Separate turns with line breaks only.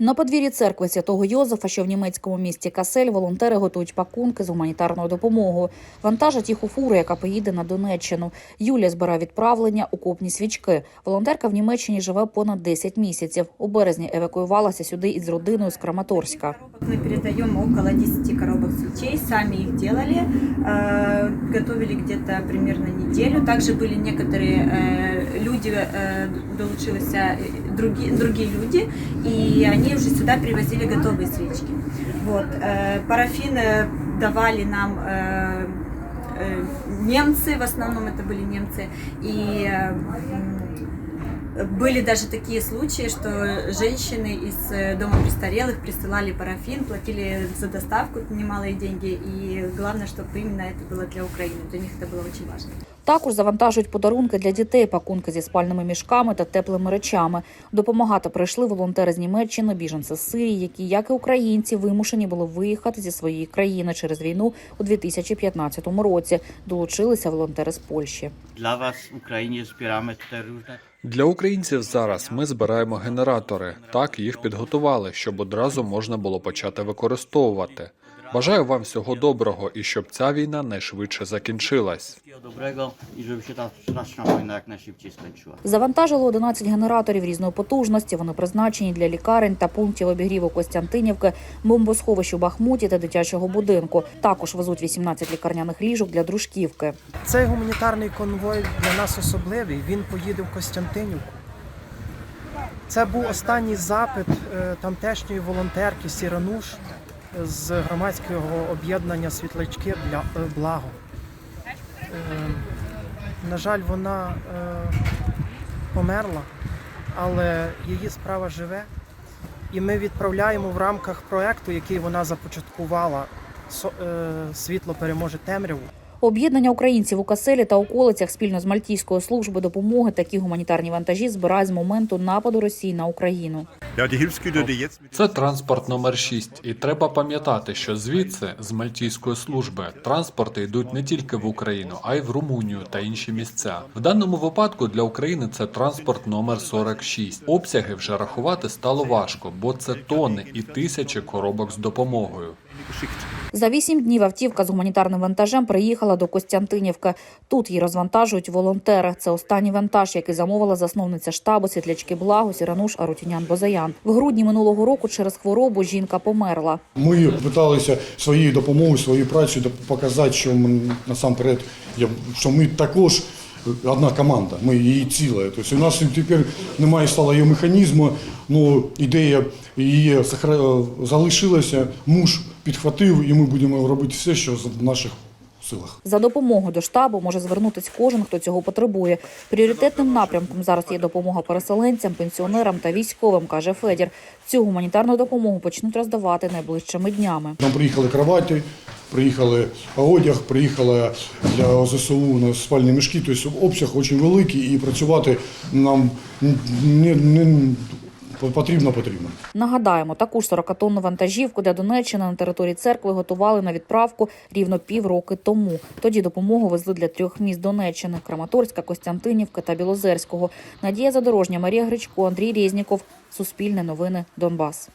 На подвір'ї церкви святого Йозефа, що в німецькому місті Касель, волонтери готують пакунки з гуманітарною допомогою. Вантажать їх у фуру, яка поїде на Донеччину. Юлія збирає відправлення окопні свічки. Волонтерка в Німеччині живе понад 10 місяців. У березні евакуювалася сюди із родиною з Краматорська.
Мы передаем около 10 коробок свечей, сами их делали, э, готовили где-то примерно неделю. Также были некоторые э, люди, э, долучились э, другие, другие люди, и они уже сюда привозили готовые свечки. Вот. э, Парафин э, давали нам э, э, немцы, в основном это были немцы, и э, м, были даже такие случаи, что женщины из э, дома престарелых присылали парафин, платили за доставку немалые деньги, и главное, чтобы именно это было для Украины. Для них это было очень важно.
Також завантажують подарунки для дітей, пакунки зі спальними мішками та теплими речами. Допомагати прийшли волонтери з Німеччини, біженці з Сирії, які, як і українці, вимушені були виїхати зі своєї країни через війну у 2015 році. Долучилися волонтери з Польщі.
Dla Was w Ukrainie zbieramy tutaj różne
Для українців зараз ми збираємо генератори. Так їх підготували, щоб одразу можна було почати використовувати. Бажаю вам всього доброго і щоб ця війна найшвидше закінчилась.
i żeby się ta straszna wojna jak najszybciej.
Завантажили 11 генераторів різної потужності. Вони призначені для лікарень та пунктів обігріву Костянтинівки, бомбосховищ у Бахмуті та дитячого будинку. Також везуть 18 лікарняних ліжок для дружківки.
Цей гуманітарний конвой для нас особливий. Він поїде в Костянтинівку. Це був останній запит е, тамтешньої волонтерки Сірануш з громадського об'єднання Світлячки для е, благо. Е, На жаль, вона е, померла, але її справа живе. І ми відправляємо в рамках проекту, який вона започаткувала. Е, Світло переможе темряву.
Об'єднання українців у Каселі та околицях спільно з Мальтійською службою допомоги такі гуманітарні вантажі збирає з моменту нападу Росії на Україну.
Це транспорт номер 6 і треба пам'ятати, що звідси з мальтійської служби транспорти йдуть не тільки в Україну, а й в Румунію та інші місця. В даному випадку для України це транспорт номер 46. Обсяги вже рахувати стало важко, бо це тони і тисячі коробок з допомогою.
За вісім днів автівка з гуманітарним вантажем приїхала до Костянтинівки. Тут її розвантажують волонтери. Це останній вантаж, який замовила засновниця штабу світлячки Благо Сірануш Арутінян Бозаян. В грудні минулого року через хворобу жінка померла.
Ми намагалися своєю допомогою, своєю працею показати, що ми насамперед що ми також одна команда, ми її ціле. Тобто у нас тепер немає стало її механізму, але ідея її залишилася. Муж підхватив, і ми будемо робити все, що в наших силах.
За допомогою до штабу може звернутися кожен, хто цього потребує. Пріоритетним напрямком зараз є допомога переселенцям, пенсіонерам та військовим, каже Федір. Цю гуманітарну допомогу почнуть роздавати найближчими днями.
Нам приїхали кроваті, приїхали одяг, приїхали для ЗСУ на спальні мішки. Тобто обсяг дуже великий і працювати нам не, не потрібно потрібно.
Нагадаємо, таку ж 40-тонну вантажівку для Донеччини на території церкви готували на відправку рівно півроки тому. Тоді допомогу везли для трьох міст Донеччини: Краматорська, Костянтинівка та Білозерського. Надія Задорожня, Марія Гречко, Андрій Резніков. Суспільне новини Донбас.